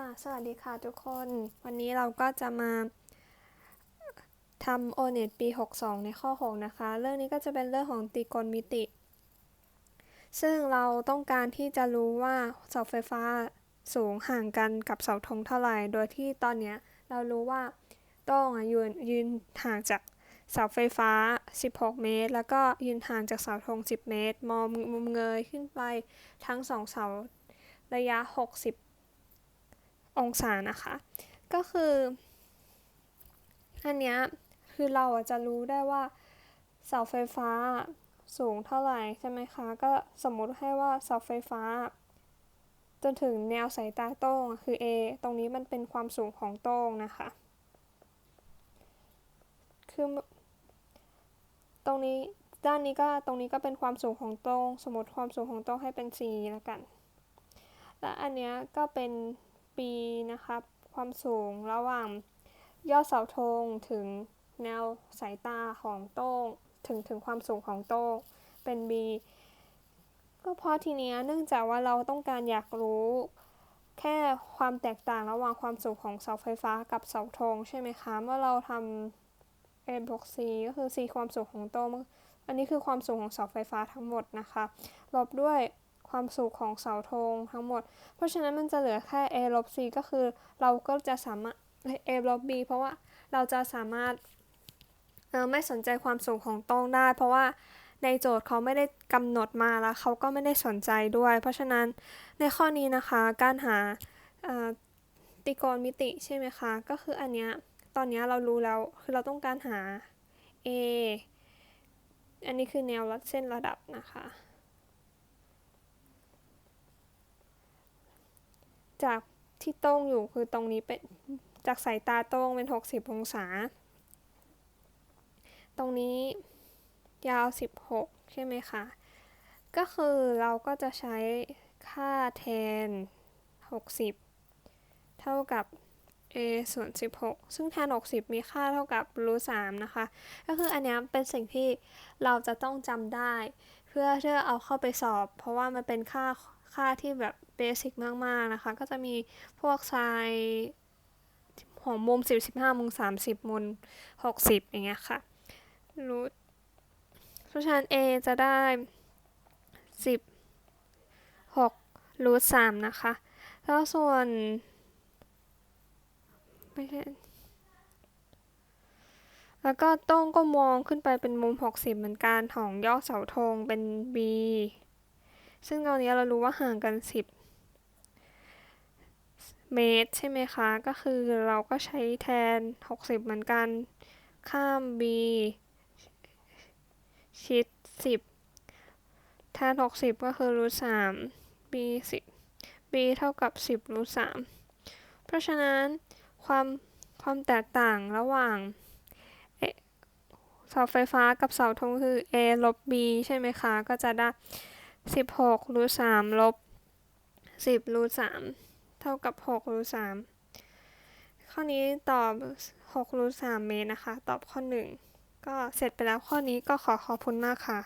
ค่ะ สวัสดีค่ะทุกคน วันนี้เราก็จะมาทำ O-NET ปี 62 ในข้อ 6 นะคะ เรื่องนี้ก็จะเป็นเรื่องของตรีโกณมิติ ซึ่งเราต้องการที่จะรู้ว่าเสาไฟฟ้าสูงห่างกันกับเสาธงเท่าไหร่ โดยที่ตอนนี้เรารู้ว่าต้งอยืนยืนห่างจากเสาไฟฟ้า 16 เมตร แล้วก็ยืนห่างจากเสาธง 10 เมตร มองมุมเงยขึ้นไปทั้งสองเสาระยะ 60 องศานะคะ ก็คือ อันเนี้ยคือเราจะรู้ได้ว่าเสาไฟฟ้าสูงเท่าไหร่ใช่ไหมคะ ก็สมมุติให้ว่าเสาไฟฟ้า จนถึงแนวสายตาโต้งคือ A ตรงนี้มันเป็นความสูงของโต้งนะคะ คือตรงนี้ด้านนี้ก็ตรงนี้ก็เป็นความสูงของโต้งสมมติความสูงของโต้งให้เป็น C แล้วกัน และอันเนี้ยก็เป็น B นะครับ ความสูงระหว่างยอดเสาธงถึงแนวสายตาของโต้งถึงถึงความสูงของโต้งเป็น B ก็เพราะทีเนี้ยเนื่องจากว่าเราต้องการอยากรู้ แค่ความแตกต่างระหว่างความสูงของเสาไฟฟ้ากับเสาธงใช่ไหมคะเมื่อเราทำ A บวก C ก็คือ C ความสูงของโต้งอันนี้คือความสูงของเสาไฟฟ้าทั้งหมดนะคะลบด้วย ความสูงของเสาธงทั้งหมด เพราะฉะนั้นมันจะเหลือแค่ A ลบ C ก็คือเราก็จะสามารถ A ลบ B เพราะว่าเราจะสามารถไม่สนใจความสูงของโต้งได้ เพราะว่าในโจทย์เขาไม่ได้กำหนดมาแล้วเขาก็ไม่ได้สนใจด้วย เพราะฉะนั้นในข้อนี้นะคะการหาตรีโกณมิติใช่ไหมคะ ก็คืออันเนี้ยตอนนี้เรารู้แล้วคือเราต้องการหา A อันนี้คือแนวเส้นระดับนะคะ จากที่โต้งอยู่คือตรงนี้เป็นจากสายตาโต้งเป็น 60 องศา ตรงนี้ยาว 16 ใช่ไหมคะ ก็คือเราก็จะใช้ค่าแทน 60 เท่ากับ a ส่วน 16 ซึ่งแทน 60 มีค่าเท่ากับรูท3นะคะ ก็คืออันนี้เป็นสิ่งที่เราจะต้องจำได้ เพื่อเพื่อเอาเข้าไปสอบ เพราะว่ามันเป็นค่า ค่าที่แบบเบสิกมากๆนะคะ ก็จะมีพวกไซน์ของมุม 10 15 มุม 30 มุม 60 อย่างเงี้ยค่ะรูทเพราะฉะนั้น a จะได้16รูท3นะคะ แล้วส่วนไม่ใช่แล้วก็ต้องก็มองขึ้นไปเป็นมุม 60 เหมือนกันของยอดเสาธงเป็น B ซึ่งตอนนี้เรารู้ว่าห่างกัน 10 เมตรใช่ไหมคะ ก็คือเราก็ใช้แทน 60 เหมือนกัน ข้าม B ชิด 10 แทน 60 ก็คือรูท3 B 10 B เท่ากับ 10รูท3เพราะฉะนั้นความความแตกต่างระหว่างเสาไฟฟ้ากับเสาธงคือ a ลบ b ใช่ไหมคะ ก็จะได้ 16รูท3ลบ10รูท3เท่ากับ6รูท3ข้อนี้ตอบ6รูท3เมตรนะคะ ตอบข้อ1ก็เสร็จไปแล้วข้อนี้ก็ขอขอบคุณมากค่ะ